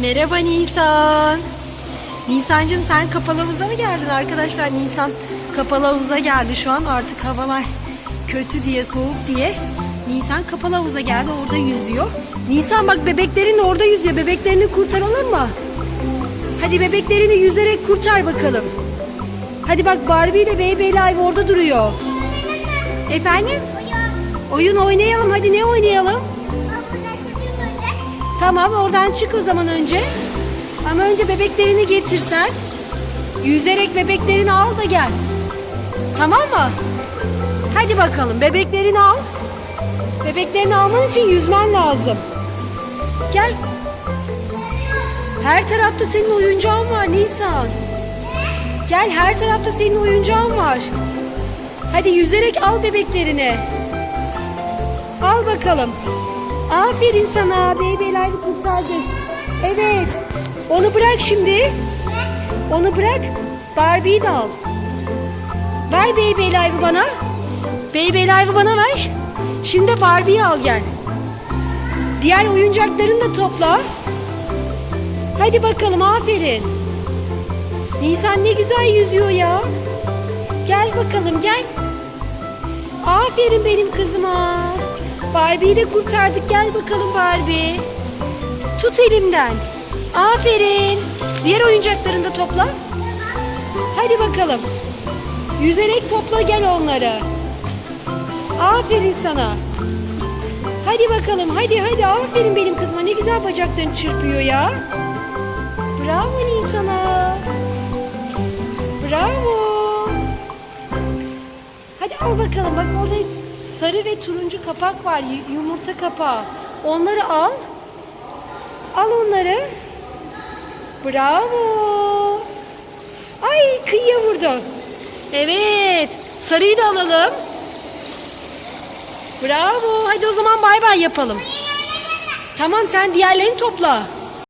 Merhaba Nisan. Nisancığım sen kapalı havuza mı geldin arkadaşlar? Nisan kapalı havuza geldi şu an artık havalar kötü diye soğuk diye. Nisan kapalı havuza geldi orada yüzüyor. Nisan bak bebeklerin orada yüzüyor. Bebeklerini kurtaralım mı? Hadi bebeklerini yüzerek kurtar bakalım. Hadi bak Barbie ile Baby Live orada duruyor. Efendim? Oyun oynayalım hadi ne oynayalım? Tamam oradan çık o zaman önce. Ama önce bebeklerini getirsen. Yüzerek bebeklerini al da gel. Tamam mı? Hadi bakalım bebeklerini al. Bebeklerini alman için yüzmen lazım. Gel. Her tarafta senin oyuncağın var Nisan. Gel her tarafta senin oyuncağın var. Hadi yüzerek al bebeklerini. Al bakalım. Aferin sana. Live'ı kurtardın. Evet. Onu bırak şimdi. Onu bırak. Barbie'yi de al. Ver Baby Live'ı bana. Baby Live'ı bana ver. Şimdi Barbie'yi al gel. Diğer oyuncaklarını da topla. Hadi bakalım aferin. Nisan ne güzel yüzüyor ya. Gel bakalım gel. Aferin benim kızıma. Barbie'yi de kurtardık. Gel bakalım Barbie. Tut elimden. Aferin. Diğer oyuncaklarını da topla. Hadi bakalım. Yüzerek topla gel onları. Aferin sana. Hadi bakalım. Hadi hadi. Aferin benim kızıma. Ne güzel bacaklarını çırpıyor ya. Bravo Nisan'a. Bravo. Hadi al bakalım. Bak orada sarı ve turuncu kapak var. Yumurta kapağı. Onları al. Al onları. Bravo. Ay kıyıya vurdu. Evet. Sarıyı da alalım. Bravo. Hadi o zaman bay bay yapalım. Tamam sen diğerlerini topla.